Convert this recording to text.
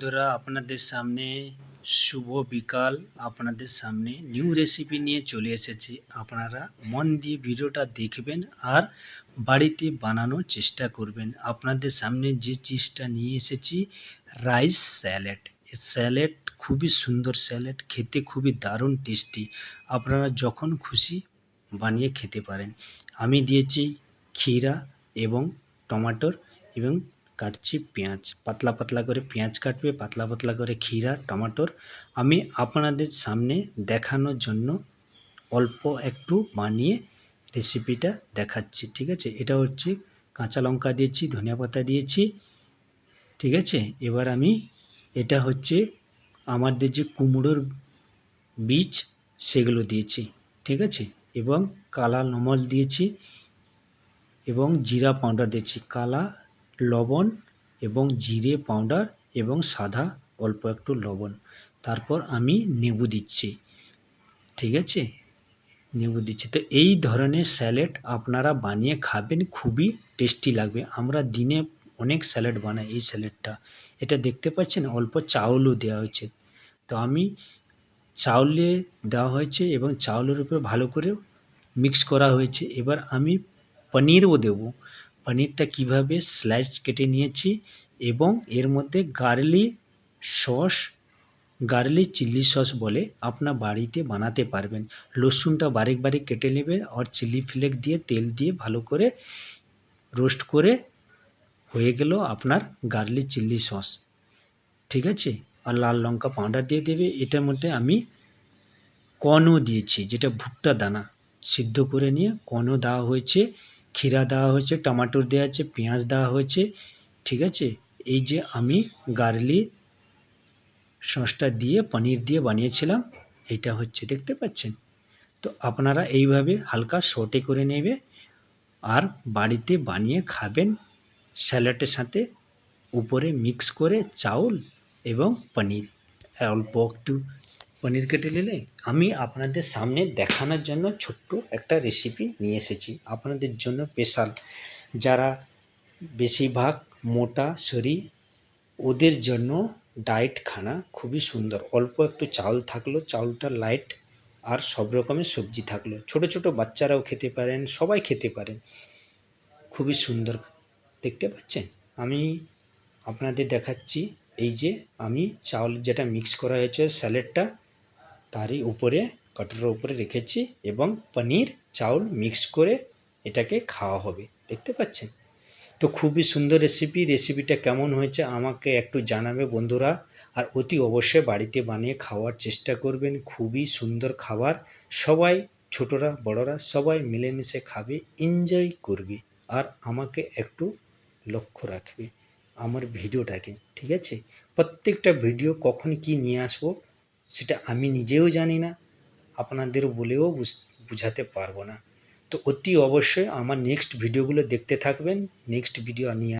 বন্ধুরা, আপনাদের সামনে শুভ বিকাল। আপনাদের সামনে নিউ রেসিপি নিয়ে চলে এসেছি। আপনারা মন দিয়ে ভিডিওটা দেখবেন আর বাড়িতে বানানোর চেষ্টা করবেন। আপনাদের সামনে যে চিজটা নিয়ে এসেছি রাইস স্যালাড স্যালাড খুবই সুন্দর স্যালাড খেতে খুবই দারুণ টেস্টি আপনারা যখন খুশি বানিয়ে খেতে পারেন। আমি দিয়েছি ক্ষীরা এবং টমাটোর এবং কাটছি পেঁয়াজ। পাতলা পাতলা করে পেঁয়াজ কাটবে, পাতলা পাতলা করে ক্ষীরা, টমাটোর। আমি আপনাদের সামনে দেখানোর জন্য অল্প একটু বানিয়ে রেসিপিটা দেখাচ্ছি, ঠিক আছে? এটা হচ্ছে কাঁচা লঙ্কা দিয়েছি, ধনিয়া পাতা দিয়েছি, ঠিক আছে? এবার আমি এটা হচ্ছে আমাদের যে কুমড়োর বীজ, সেগুলো দিয়েছি, ঠিক আছে? এবং কালা নমল দিয়েছি এবং জিরা পাউডার দিয়েছি। কালা লবণ এবং জিরে পাউডার এবং সাদা অল্প একটু লবণ। তারপর আমি নেবু দিচ্ছি। ঠিক আছে? নেবু দিচ্ছি। তো এই ধরনের স্যালাড আপনারা বানিয়ে খাবেন, খুবই টেস্টি লাগবে। আমরা দিনে অনেক স্যালাড বানাই এই স্যালাডটা এটা দেখতে পাচ্ছেন, অল্প চাউলও দেওয়া হয়েছে। তো আমি চাউলে দেওয়া হয়েছে এবং চাউলের উপরে ভালো করে মিক্স করা হয়েছে। এবার আমি পনিরও দেবো। পনিরটা কীভাবে স্লাইস কেটে নিয়েছি এবং এর মধ্যে garlic sauce garlic chilli sauce বলে আপনার বাড়িতে বানাতে পারবেন। রসুনটা বারিক বারিক কেটে নেবে আর চিলি ফ্লেক দিয়ে তেল দিয়ে ভালো করে রোস্ট করে হয়ে গেল আপনার গার্লি চিলি সস ঠিক আছে? আর লাল লঙ্কা পাউডার দিয়ে দেবে। এটার মধ্যে আমি কর্নও দিয়েছি, যেটা ভুট্টা দানা। সিদ্ধ করে নিয়ে কর্নও দেওয়া হয়েছে। ক্ষীরা দেওয়া হয়েছে, টমাটোর দেওয়া আছে, পেঁয়াজ দেওয়া হয়েছে, ঠিক আছে? এই যে আমি গার্লি সসটা দিয়ে, পনির দিয়ে বানিয়েছিলাম এইটা হচ্ছে, দেখতে পাচ্ছেন? তো আপনারা এইভাবে হালকা শর্টে করে নেবে আর বাড়িতে বানিয়ে খাবেন। স্যালাডের সাথে উপরে মিক্স করে চাউল এবং পনির। অল্প একটু পনির কেটে নিলে আমি আপনাদের সামনে দেখানোর জন্য ছোট্ট একটা রেসিপি নিয়ে এসেছি। আপনাদের জন্য স্পেশাল যারা বেশিরভাগ মোটা শরীর ওদের জন্য ডায়েট খানা খুবই সুন্দর। অল্প একটু চাউল থাকল চাউলটা লাইট আর সব রকমের সবজি থাকল। ছোট ছোট বাচ্চারাও খেতে পারেন, সবাই খেতে পারেন। খুবই সুন্দর, দেখতে পাচ্ছেন? আমি আপনাদের দেখাচ্ছি। এই যে আমি চাউল যেটা মিক্স করা হয়েছে স্যালাডটা তারই উপরে, কাটোরের উপরে রেখেছি এবং পনির, চাউল মিক্স করে এটাকে খাওয়া হবে। দেখতে পাচ্ছেন? তো খুবই সুন্দর রেসিপি রেসিপিটা কেমন হয়েছে আমাকে একটু জানাবে বন্ধুরা। আর অতি অবশ্যই বাড়িতে বানিয়ে খাওয়ার চেষ্টা করবেন। খুবই সুন্দর খাবার। সবাই, ছোটরা, বড়রা, সবাই মিলেমিশে খাবে এনজয় করবে। আর আমাকে একটু লক্ষ্য রাখবে আমার ভিডিওটাকে, ঠিক আছে? প্রত্যেকটা ভিডিও কখন কি নিয়ে আসব সেটা আমি নিজেও জানি না, আপনাদের বলেও বুঝাতে পারব না। তো অতি অবশ্যই আমার নেক্সট ভিডিওগুলো দেখতে থাকবেন। নেক্সট ভিডিও নিয়ে